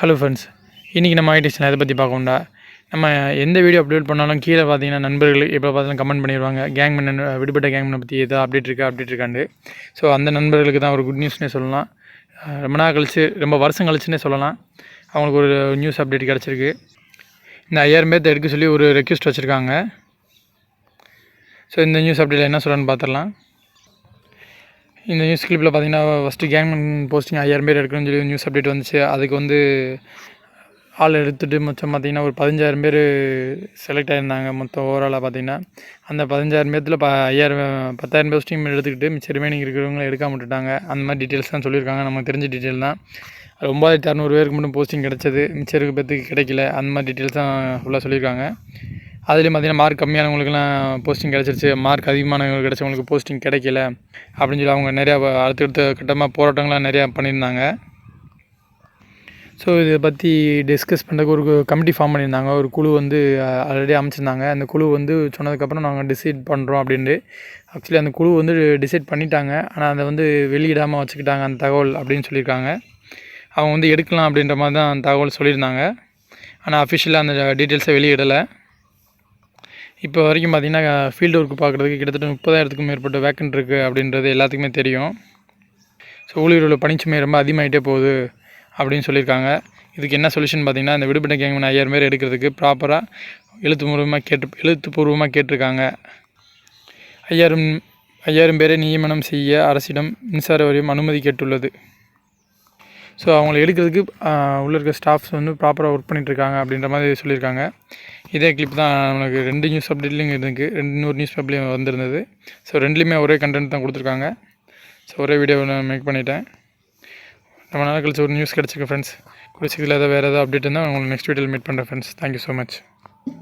Hello friends இன்றைக்கி நம்ம ஐடிஷன் எதை பற்றி பார்க்கணும்டா நம்ம எந்த வீடியோ அப்டேட் பண்ணாலும் கீழே பார்த்தீங்கன்னா நண்பர்கள் எப்போ பார்த்தாலும் கமெண்ட் பண்ணிடுவாங்க. கேங் மேன் விடுபட்ட கேங் மேனை பற்றி எதாவது அப்டேட் இருக்கா அப்டேட் இருக்காண்டு ஸோ அந்த நண்பர்களுக்கு தான் ஒரு குட் நியூஸ்னே சொல்லலாம். ரொம்ப நாள் கழிச்சு ரொம்ப வருஷம் கழிச்சுனே சொல்லலாம். அவங்களுக்கு ஒரு நியூஸ் அப்டேட் கிடச்சிருக்கு. இந்த ஐயாயிரம் பேர்த்த எடுக்க சொல்லி ஒரு ரெக்வஸ்ட் வச்சுருக்காங்க. ஸோ இந்த நியூஸ் அப்டேட்டில் என்ன சொல்கிறேன்னு பார்த்துடலாம். இந்த நியூஸ் கிளிப்பில் பார்த்தீங்கன்னா ஃபஸ்ட்டு கேங்மேன் போஸ்டிங் ஐயாயிரம் பேர் எடுக்கணும்னு சொல்லி நியூஸ் அப்டேட் வந்துச்சு. அதுக்கு வந்து ஆள் எடுத்துகிட்டு மொத்தம் பார்த்திங்கன்னா ஒரு பதினஞ்சாயிரம் பேர் செலக்ட் ஆகியிருந்தாங்க மொத்தம் ஓவராலாக பார்த்தீங்கன்னா அந்த பதினஞ்சாயிரம் பேர்த்தில் ப ஐயாயிரம் பத்தாயிரம் போஸ்டிங் எடுத்துக்கிட்டு மிச்சம் ரிமைனிங் இருக்கிறவங்கள எடுக்காம விட்டுட்டாங்க. அந்த மாதிரி டீட்டெயில்ஸ் தான் சொல்லியிருக்காங்க. நமக்கு தெரிஞ்ச டீட்டெயில் தான். அது ஒம்பதாயிரத்தி அறநூறு பேருக்கு மட்டும் போஸ்டிங் கிடச்சது. மிச்சம் இருக்க பேர்த்துக்கு கிடைக்கல. அந்த மாதிரி டீட்டெயில்ஸ் தான் ஃபுல்லாக சொல்லியிருக்காங்க. அதுலேயும் பார்த்தீங்கன்னா மார்க் கம்மியானவங்களுக்குலாம் போஸ்டிங் கிடச்சிருச்சு. மார்க் அதிகமானவங்களுக்கு கிடச்சவங்களுக்கு போஸ்டிங் கிடைக்கல. அப்படின்னு சொல்லி அவங்க நிறையா அடுத்தடுத்த கட்டமாக போராட்டங்கள்லாம் நிறையா பண்ணியிருந்தாங்க. ஸோ இதை பற்றி டிஸ்கஸ் பண்ணுறதுக்கு ஒரு கமிட்டி ஃபார்ம் பண்ணியிருந்தாங்க. ஒரு குழு வந்து ஆல்ரெடி அமைச்சிருந்தாங்க. அந்த குழு வந்து சொன்னதுக்கப்புறம் நாங்கள் டிசைட் பண்ணுறோம் அப்படின்ட்டு. ஆக்சுவலி அந்த குழு வந்து டிசைட் பண்ணிட்டாங்க. ஆனால் அதை வந்து வெளியிடாமல் வச்சுக்கிட்டாங்க அந்த தகவல் அப்படின்னு சொல்லியிருக்காங்க. அவங்க வந்து எடுக்கலாம் அப்படின்ற மாதிரி தான் அந்த தகவல் சொல்லியிருந்தாங்க. ஆனால் அஃபிஷியலாக அந்த டீட்டெயில்ஸை வெளியிடலை. இப்போ வரைக்கும் பார்த்தீங்கன்னா ஃபீல்டு ஒர்க் பார்க்குறதுக்கு கிட்டத்தட்ட முப்பதாயிரத்துக்கும் மேற்பட்ட வேக்கன்ட் இருக்குது அப்படின்றது எல்லாத்துக்குமே தெரியும். ஸோ ஊழியர்களோட பணிச்சுமை ரொம்ப அதிகமாகிட்டே போகுது அப்படின்னு சொல்லியிருக்காங்க. இதுக்கு என்ன சொல்யூஷன் பார்த்தீங்கன்னா இந்த விடுபட்ட கேங்மன் ஐயாயிரம் பேர் எடுக்கிறதுக்கு ப்ராப்பராக எழுத்து மூலமாக கேட்டு எழுத்துப்பூர்வமாக கேட்டிருக்காங்க. ஐயாயிரம் ஐயாயிரம் பேரை நியமனம் செய்ய அரசிடம் மின்சார வாரியம் அனுமதி கேட்டுள்ளது. ஸோ அவங்கள எடுக்கிறதுக்கு உள்ளே இருக்க ஸ்டாஃப்ஸ் வந்து ப்ராப்பராக ஒர்க் பண்ணிகிட்ருக்காங்க அப்படின்ற மாதிரி சொல்லியிருக்காங்க. இதே கிளிப் தான் நம்மளுக்கு ரெண்டு நியூஸ் அப்டேட்லையும் இருக்குது ரெண்டு இன்னொரு நியூஸ் பேப்பர்லேயும் வந்திருந்தது. ஸோ ரெண்டுலேயுமே ஒரே கண்டென்ட் தான் கொடுத்துருக்காங்க. ஸோ ஒரே வீடியோ நான் மேக் பண்ணிட்டேன். ரொம்ப நாள் கழிச்சு ஒரு நியூஸ் கிடச்சிருக்கு ஃப்ரெண்ட்ஸ் குறிச்சிக்கல ஏதாவது வேறு ஏதாவது அப்டேட் இருந்தால் உங்களுக்கு நெக்ஸ்ட் வீடியோவில் மீட் பண்ணுறேன் ஃப்ரெண்ட்ஸ் தேங்க்யூ ஸோ மச்